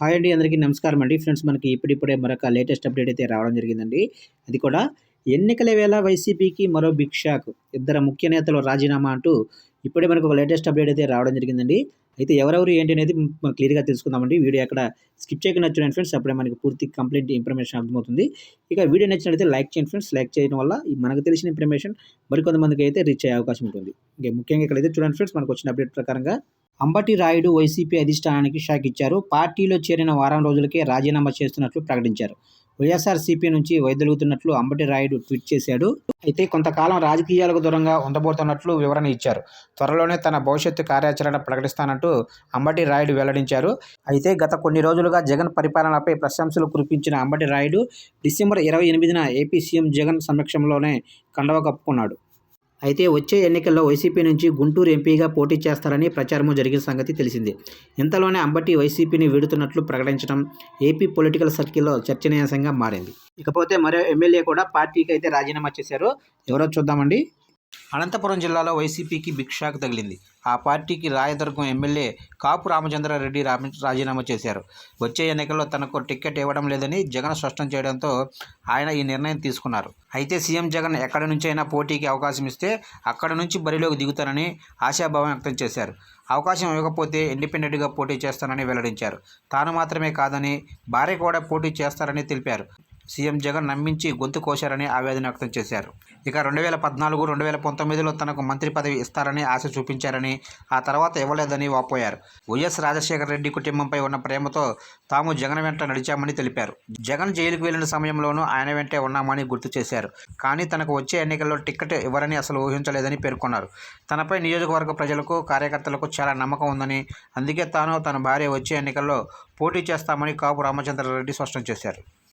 Hi అండి అందరికీ నమస్కారం అండి. ఫ్రెండ్స్ మనకి ఇప్పుడిప్పుడే మరొక లేటెస్ట్ అప్డేట్ అయితే రావడం జరిగిందండి. అది కూడా ఎన్నికల వేళ వైసీపీకి మరో బిగ్ షాక్. ఇద్దరు ముఖ్య నేతలు రాజీనామా అంటూ ఇప్పుడే మనకు ఒక లేటెస్ట్ అప్డేట్ అయితే రావడం జరిగిందండి. అయితే ఎవరెవరు ఏంటి అనేది మనం క్లియర్గా తెలుసుకుందామండి. వీడియో అక్కడ స్కిప్ చేయకుండా చూడండి ఫ్రెండ్స్ అప్పుడే మనకి పూర్తి కంప్లీట్ ఇన్ఫర్మేషన్ అర్థమవుతుంది. ఇక వీడియో నచ్చినట్లయితే లైక్ చేయండి ఫ్రెండ్స్ లైక్ చేయడం వల్ల మనకు తెలిసిన ఇన్ఫర్మేషన్ మరికొంతమందికి అయితే రీచ్ అయ్యే అవకాశం ఉంటుంది. ఇంకా ముఖ్యంగా ఇక్కడైతే చూడండి ఫ్రెండ్స్ మనకు వచ్చిన అప్డేట్ ప్రకారంగా అంబటి రాయుడు వైసీపీ అధిష్టానానికి షాక్ ఇచ్చారు. పార్టీలో చేరిన వారం రోజులకే రాజీనామా చేస్తున్నట్లు ప్రకటించారు. వైఎస్ఆర్సీపీ నుంచి వైదొలుగుతున్నట్లు అంబటి రాయుడు ట్వీట్ చేశాడు. అయితే కొంతకాలం రాజకీయాలకు దూరంగా ఉండబోతున్నట్లు వివరణ ఇచ్చారు. త్వరలోనే తన భవిష్యత్తు కార్యాచరణ ప్రకటిస్తానంటూ అంబటి రాయుడు వెల్లడించారు. అయితే గత కొన్ని రోజులుగా జగన్ పరిపాలనపై ప్రశంసలు కురిపించిన అంబటి రాయుడు డిసెంబర్ ఇరవై ఎనిమిదిన ఏపీ సీఎం జగన్ సమక్షంలోనే కండవ కప్పుకున్నాడు. అయితే వచ్చే ఎన్నికల్లో వైసీపీ నుంచి గుంటూరు ఎంపీగా పోటీ చేస్తారని ప్రచారము జరిగిన సంగతి తెలిసిందే. ఇంతలోనే అంబటి వైసీపీని వీడుతున్నట్లు ప్రకటించడం ఏపీ పొలిటికల్ సర్కిల్లో చర్చనీయాంశంగా మారింది. ఇకపోతే మరో ఎమ్మెల్యే కూడా పార్టీకి అయితే రాజీనామా చేశారు. ఎవరో చూద్దామండి. అనంతపురం జిల్లాలో వైసీపీకి బిగ్ షాక్ తగిలింది. ఆ పార్టీకి రాయదుర్గం ఎమ్మెల్యే కాపు రామచంద్రారెడ్డి రాజీనామా చేశారు. వచ్చే ఎన్నికల్లో తనకు టికెట్ ఇవ్వడం లేదని జగన్ స్పష్టం చేయడంతో ఆయన ఈ నిర్ణయం తీసుకున్నారు. అయితే సీఎం జగన్ ఎక్కడి నుంచైనా పోటీకి అవకాశం ఇస్తే అక్కడి నుంచి బరిలోకి దిగుతానని ఆశాభావం వ్యక్తం చేశారు. అవకాశం ఇవ్వకపోతే ఇండిపెండెంట్గా పోటీ చేస్తానని వెల్లడించారు. తాను మాత్రమే కాదని భార్య కూడా పోటీ చేస్తారని తెలిపారు. సీఎం జగన్ నమ్మించి గొంతు కోశారని ఆవేదన వ్యక్తం చేశారు. ఇక రెండు వేల పద్నాలుగు రెండు వేల పంతొమ్మిదిలో తనకు మంత్రి పదవి ఇస్తారని ఆశ చూపించారని ఆ తర్వాత ఇవ్వలేదని వాపోయారు. వైఎస్ రాజశేఖర రెడ్డి కుటుంబంపై ఉన్న ప్రేమతో తాము జగన్ వెంట నడిచామని తెలిపారు. జగన్ జైలుకు వెళ్ళిన సమయంలోనూ ఆయన వెంటే ఉన్నామని గుర్తు చేశారు. కానీ తనకు వచ్చే ఎన్నికల్లో టికెట్ ఇవ్వరని అసలు ఊహించలేదని పేర్కొన్నారు. తనపై నియోజకవర్గ ప్రజలకు కార్యకర్తలకు చాలా నమ్మకం ఉందని అందుకే తాను తన భార్య వచ్చే ఎన్నికల్లో పోటీ చేస్తామని కాపు రామచంద్రారెడ్డి స్పష్టం చేశారు.